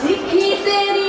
ਸਿੱਖੀ ਤੇਰੀ